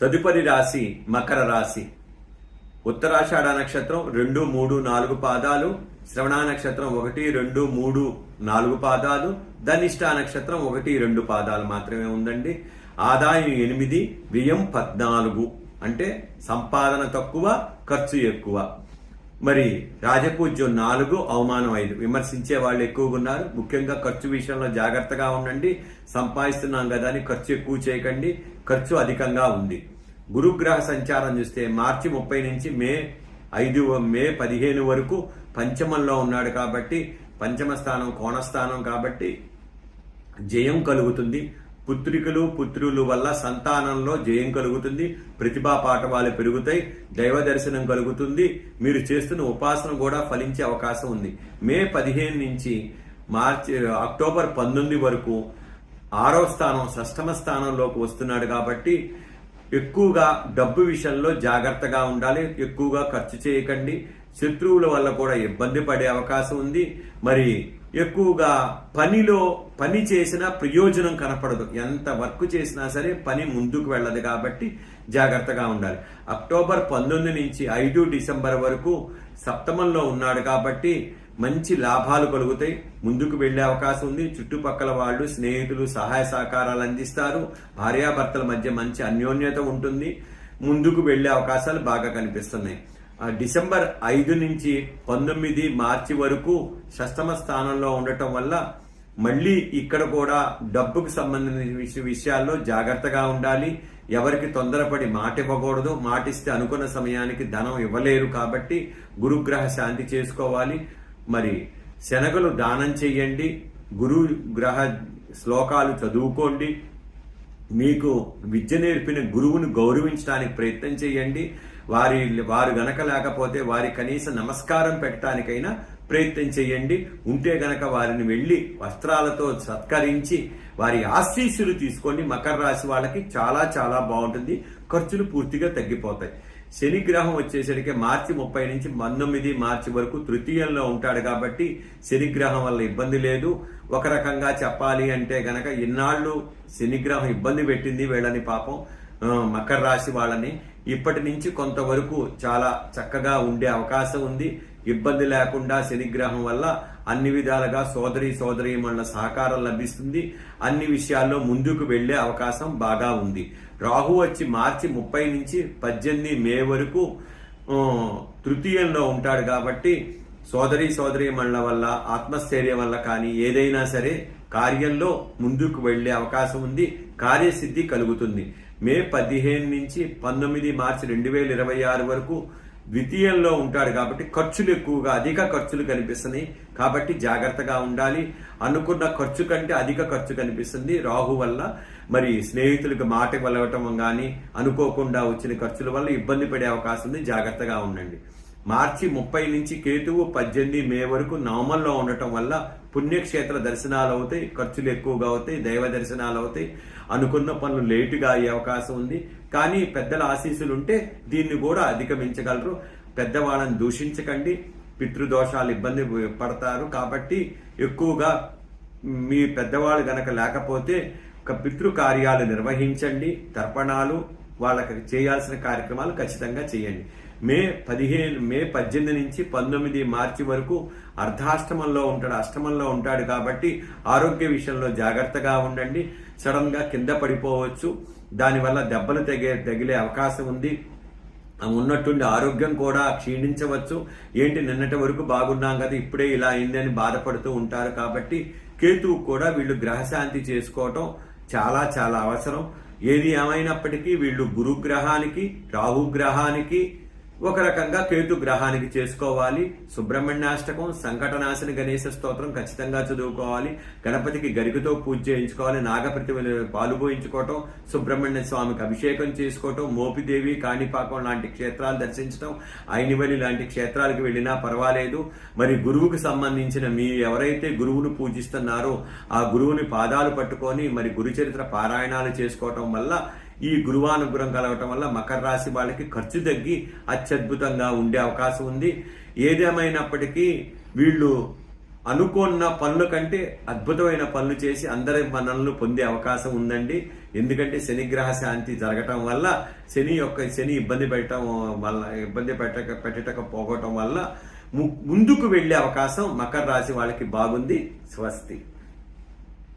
తదుపరి రాశి మకర రాశి. ఉత్తరాషాఢ నక్షత్రం రెండు మూడు నాలుగు పాదాలు శ్రవణ నక్షత్రం ఒకటి రెండు మూడు నాలుగు పాదాలు ధనిష్ట నక్షత్రం ఒకటి రెండు పాదాలు మాత్రమే ఉందండి. ఆదాయం ఎనిమిది వ్యయం పద్నాలుగు. అంటే సంపాదన తక్కువ ఖర్చు ఎక్కువ. మరి రాజపూజ్యం నాలుగు అవమానం ఐదు. విమర్శించే వాళ్ళు ఎక్కువగా ఉన్నారు. ముఖ్యంగా ఖర్చు విషయంలో జాగ్రత్తగా ఉండండి. సంపాదిస్తున్నాం కదా అని ఖర్చు ఎక్కువ చేయకండి. ఖర్చు అధికంగా ఉంది. గురుగ్రహ సంచారం చూస్తే మార్చి ముప్పై నుంచి మే ఐదు మే పదిహేను వరకు పంచమంలో ఉన్నాడు కాబట్టి పంచమ స్థానం కోణస్థానం కాబట్టి జయం కలుగుతుంది. పుత్రికలు పుత్రులు వల్ల సంతానంలో జయం కలుగుతుంది ప్రతిభా పాఠవాలు పెరుగుతాయి దైవ దర్శనం కలుగుతుంది. మీరు చేస్తున్న ఉపాసన కూడా ఫలించే అవకాశం ఉంది. మే పదిహేను నుంచి మార్చి అక్టోబర్ పంతొమ్మిది వరకు ఆరో స్థానం షష్టమ స్థానంలోకి వస్తున్నాడు కాబట్టి ఎక్కువగా డబ్బు విషయంలో జాగ్రత్తగా ఉండాలి ఎక్కువగా ఖర్చు చేయకండి. శత్రువుల వల్ల కూడా ఇబ్బంది పడే అవకాశం ఉంది. మరి ఎక్కువగా పనిలో పని చేసిన ప్రయోజనం కనపడదు. ఎంత వర్క్ చేసినా సరే పని ముందుకు వెళ్ళదు కాబట్టి జాగ్రత్తగా ఉండాలి. అక్టోబర్ పంతొమ్మిది నుంచి ఐదు డిసెంబర్ వరకు సప్తమంలో ఉన్నాడు కాబట్టి మంచి లాభాలు కలుగుతాయి. ముందుకు వెళ్ళే అవకాశం ఉంది. చుట్టుపక్కల వాళ్ళు స్నేహితులు సహాయ సహకారాలు అందిస్తారు. భార్యాభర్తల మధ్య మంచి అన్యోన్యత ఉంటుంది. ముందుకు వెళ్ళే అవకాశాలు బాగా కనిపిస్తున్నాయి. డిసెంబర్ ఐదు నుంచి పంతొమ్మిది మార్చి వరకు షష్టమ స్థానంలో ఉండటం వల్ల మళ్ళీ ఇక్కడ కూడా డబ్బుకు సంబంధించిన విషయాల్లో జాగ్రత్తగా ఉండాలి. ఎవరికి తొందరపడి మాట ఇవ్వకూడదు. మాటిస్తే అనుకున్న సమయానికి ధనం ఇవ్వలేరు కాబట్టి గురుగ్రహ శాంతి చేసుకోవాలి. మరి శనగలు దానం చేయండి. గురు గ్రహ శ్లోకాలు చదువుకోండి. మీకు విద్య నేర్పిన గురువును గౌరవించడానికి ప్రయత్నం చేయండి. వారి వారు గనక లేకపోతే వారి కనీస నమస్కారం పెట్టడానికైనా ప్రయత్నం చేయండి. ఉంటే గనక వారిని వెళ్ళి వస్త్రాలతో సత్కరించి వారి ఆశీస్సులు తీసుకోండి. మకర రాశి వాళ్ళకి చాలా చాలా బాగుంటుంది. ఖర్చులు పూర్తిగా తగ్గిపోతాయి. శని గ్రహం వచ్చేసరికి మార్చి ముప్పై నుంచి పంతొమ్మిది మార్చి వరకు తృతీయంలో ఉంటాడు కాబట్టి శనిగ్రహం వల్ల ఇబ్బంది లేదు. ఒక రకంగా చెప్పాలి అంటే గనక ఇన్నాళ్ళు శనిగ్రహం ఇబ్బంది పెట్టింది వీళ్ళని పాపం. మకర రాశి వాళ్ళని ఇప్పటి నుంచి కొంతవరకు చాలా చక్కగా ఉండే అవకాశం ఉంది. ఇబ్బంది లేకుండా శనిగ్రహం వల్ల అన్ని విధాలుగా సోదరి సోదరీమణుల సహకారం లభిస్తుంది. అన్ని విషయాల్లో ముందుకు వెళ్ళే అవకాశం బాగా ఉంది. రాహు వచ్చి మార్చి ముప్పై నుంచి పద్దెనిమిది మే వరకు తృతీయంలో ఉంటాడు కాబట్టి సోదరి సోదరీమణుల వల్ల ఆత్మస్థైర్యం వల్ల కానీ ఏదైనా సరే కార్యంలో ముందుకు వెళ్ళే అవకాశం ఉంది. కార్యసిద్ధి కలుగుతుంది. మే పదిహేను నుంచి పంతొమ్మిది మార్చి రెండు వేల ఇరవై ఆరు వరకు ద్వితీయంలో ఉంటాడు కాబట్టి ఖర్చులు ఎక్కువగా అధిక ఖర్చులు కనిపిస్తున్నాయి. కాబట్టి జాగ్రత్తగా ఉండాలి. అనుకున్న ఖర్చు కంటే అధిక ఖర్చు కనిపిస్తుంది రాహు వల్ల. మరి స్నేహితులకు మాట వెళ్ళవటం కానీ అనుకోకుండా వచ్చిన ఖర్చుల వల్ల ఇబ్బంది పడే అవకాశం ఉంది. జాగ్రత్తగా ఉండండి. మార్చి ముప్పై నుంచి కేతువు పద్దెనిమిది మే వరకు నవమల్లో ఉండటం వల్ల పుణ్యక్షేత్ర దర్శనాలు అవుతాయి ఖర్చులు ఎక్కువగా అవుతాయి దైవ దర్శనాలు అవుతాయి అనుకున్న పనులు లేటుగా అయ్యే అవకాశం ఉంది. కానీ పెద్దల ఆశీస్సులు ఉంటే దీన్ని కూడా అధిగమించగలరు. పెద్దవాళ్ళని దూషించకండి. పితృదోషాలు ఇబ్బంది పడతారు. కాబట్టి ఎక్కువగా మీ పెద్దవాళ్ళు గనక లేకపోతే ఒక పితృ కార్యాలు నిర్వహించండి. తర్పణాలు వాళ్ళకి చేయాల్సిన కార్యక్రమాలు ఖచ్చితంగా చేయండి. మే పదిహేను మే పద్దెనిమిది నుంచి పంతొమ్మిది మార్చి వరకు అర్ధాష్టమంలో ఉంటాడు. అష్టమంలో ఉంటాడు కాబట్టి ఆరోగ్య విషయంలో జాగ్రత్తగా ఉండండి. సడన్గా కింద పడిపోవచ్చు. దానివల్ల దెబ్బలు తగే తగిలే అవకాశం ఉంది. ఉన్నట్టుండి ఆరోగ్యం కూడా క్షీణించవచ్చు. ఏంటి నిన్నటి వరకు బాగున్నాం కదా ఇప్పుడే ఇలా అయింది అని బాధపడుతూ ఉంటారు కాబట్టి కేతువు కూడా వీళ్ళు గ్రహశాంతి చేసుకోవటం చాలా చాలా అవసరం. ఏది ఏమైనప్పటికీ వీళ్ళు గురుగ్రహానికి రాహుగ్రహానికి ఒక రకంగా కేతు గ్రహానికి చేసుకోవాలి. సుబ్రహ్మణ్యాష్టకం సంకటనాశని గణేశ స్తోత్రం ఖచ్చితంగా చదువుకోవాలి. గణపతికి గరికతో పూజ చేయించుకోవాలి. నాగప్రతిమలు పాలుపోయించుకోవటం సుబ్రహ్మణ్య స్వామికి అభిషేకం చేసుకోవటం మోపిదేవి కాణిపాకం లాంటి క్షేత్రాలు దర్శించడం ఐనివలి లాంటి క్షేత్రాలకు వెళ్ళినా పర్వాలేదు. మరి గురువుకు సంబంధించిన మీ ఎవరైతే గురువును పూజిస్తున్నారో ఆ గురువుని పాదాలు పట్టుకొని మరి గురుచరిత్ర పారాయణాలు చేసుకోవటం వల్ల ఈ గురువానుగ్రహం కలగటం వల్ల మకర రాశి వాళ్ళకి ఖర్చు తగ్గి అత్యద్భుతంగా ఉండే అవకాశం ఉంది. ఏదేమైనప్పటికీ వీళ్ళు అనుకున్న పనుల కంటే అద్భుతమైన పనులు చేసి అందరి మనల్ని పొందే అవకాశం ఉందండి. ఎందుకంటే శనిగ్రహ శాంతి జరగటం వల్ల శని యొక్క శని ఇబ్బంది పెట్టడం వల్ల ఇబ్బంది పెట్టక పెట్టక పోగటం వల్ల ము- ముందుకు వెళ్ళే అవకాశం మకర రాశి వాళ్ళకి బాగుంది. స్వస్తి.